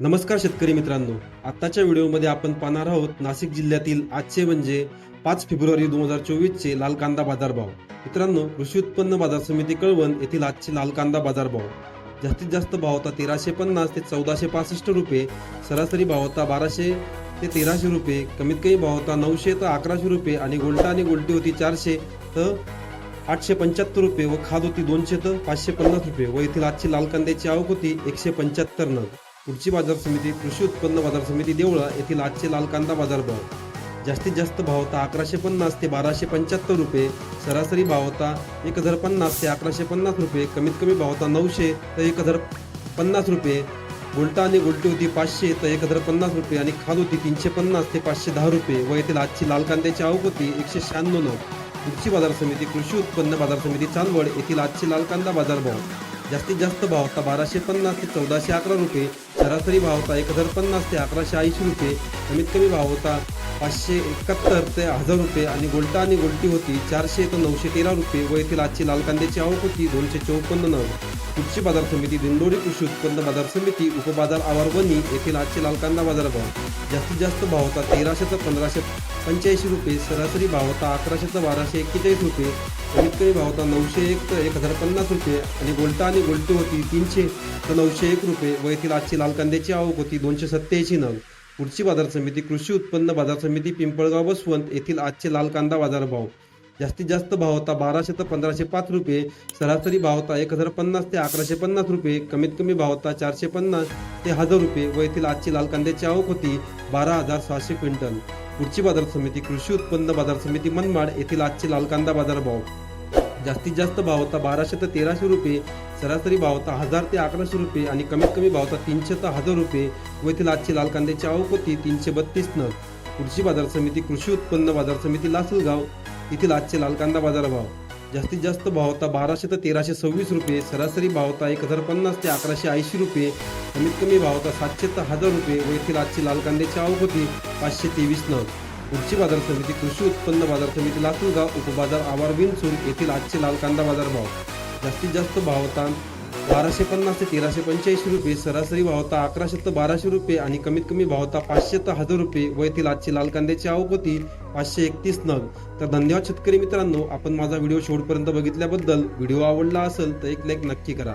नमस्कार शेतकरी मित्रांनो. आत्ताच्या व्हिडिओमध्ये आपण पाहणार आहोत नाशिक जिल्ह्यातील आजचे म्हणजे पाच फेब्रुवारी दोन हजार चोवीसचे लाल कांदा बाजारभाव. मित्रांनो कृषी उत्पन्न बाजार समिती कळवण येथील आजचे लाल कांदा बाजारभाव. जास्तीत जास्त भाव होता तेराशे पन्नास ते चौदाशे पासष्ट रुपये सरासरी भाव होता बाराशे ते तेराशे रुपये कमीत कमी भाव होता नऊशे तर अकराशे रुपये आणि गोल्टा आणि गोल्टी होती चारशे तर आठशे पंच्याहत्तर रुपये व खाद होती दोनशे तर पाचशे पन्नास रुपये व येथील आजची लाल कांद्याची आवक होती एकशे पंच्याहत्तर नग. पुढची बाजार समिती कृषी उत्पन्न बाजार समिती देवळा येथील आजचे लाल कांदा बाजार भाव. जास्तीत जास्त भाव होता अकराशे पन्नास ते बाराशे पंच्याहत्तर रुपये. सरासरी भाव होता एक हजार पन्नास ते अकराशे पन्नास रुपये. कमीत कमी भाव होता नऊशे तर एक हजार पन्नास रुपये. गोल्टा आणि गोल्टी होती पाचशे तर एक हजार पन्नास रुपये आणि खाद होती तीनशे पन्नास ते पाचशे दहा रुपये. व येथील आजची लाल कांद्याची आवक होती एकशे शहाण्णव नऊ कृषी बाजार समिती कृषी उत्पन्न बाजार समिती चांदवड येथील आजची लाल कांदा बाजार भाव. जास्तीत जास्त भाव होता बाराशे पन्नास ते चौदाशे अकरा रुपये सरासरी भाव होता एक हजार पन्नास ते अकराशे ऐंशी रुपये कमीत कमी भाव होता पाचशे एकाहत्तर ते हजार रुपये आणि गोल्टा आणि गोल्टी होती चारशे ते नऊशे तेरा रुपये व येथील आजची लाल कांद्याची आवक होती दोनशे चौपन्न नग. कृषी बाजार समिती दिंडोरी कृषी उत्पन्न बाजार समिती उपबाजार आवारवणी येथील आजचे लाल कांदा बाजार भाव जास्तीत जास्त भाव होता तेराशे ते पंधराशे पंच्याऐंशी रुपये सरासरी भाव होता अकराशे ते बाराशे एक्केचाळीस रुपये. कमीत कमी भाव होता नऊशे एक तर एक हजार पन्नास रुपये आणि गोल्टा आणि गोल्टी होती तीनशे तर नऊशे एक रुपये व येथील आजची लाल कांद्याची आवक होती दोनशे सत्त्याऐंशी नग. पुढची बाजार समिती कृषी उत्पन्न बाजार समिती पिंपळगाव बसवंत येथील आजचे लाल कांदा बाजार भाव. जास्तीत जास्त भाव होता बाराशे ते पंधराशे पाच रुपये सरासरी भाव होता एक हजार पन्नास ते अकराशे पन्नास रुपये कमीत कमी भाव होता चारशे पन्नास ते हजार रुपये व येथील आजची लाल कांद्याची आवक होती बारा हजार सहाशे क्विंटल. पुढची बाजार समिती कृषी उत्पन्न बाजार समिती मनमाड येथील आजचे लाल कांदा बाजार भाव. जास्तीत जास्त भाव होता बाराशे ते तेराशे रुपये सरासरी भाव होता हजार ते अकराशे रुपये आणि कमीत कमी भाव होता तीनशे ते हजार रुपये व येथील आजची लाल कांद्याची आवक होती तीनशे बत्तीस नग. कृषी बाजार समिती कृषी उत्पन्न बाजार समिती लासलगाव येथील आजचे लाल कांदा बाजार भाव जास्तीत जास्त भाव होता बाराशे ते तेराशे सव्वीस रुपये सरासरी भाव होता एक हजार पन्नास ते अकराशे ऐंशी रुपये कमीत कमी भाव होता सातशे ते हजार रुपये व येथील आजची लाल कांद्याची आवक होती पाचशे तेवीस नग. पुढची बाजार समिती कृषी उत्पन्न बाजार समिती लासूरगाव उपबाजार आवार बिनसूर येथील आजचे लाल कांदा बाजार भाव. जास्तीत जास्त भावतान बाराशे पन्नास ते तेराशे पंच्याऐंशी रुपये सरासरी भावता अकराशे ते बाराशे रुपये आणि कमीत कमी भावता पाचशे ते हजार रुपये व येथील आजची लाल कांद्याची आवक होती पाचशे एकतीस नग. तर धन्यवाद शेतकरी मित्रांनो आपण माझा व्हिडिओ शेवटपर्यंत बघितल्याबद्दल व्हिडिओ आवडला असेल तर एक लाईक नक्की करा.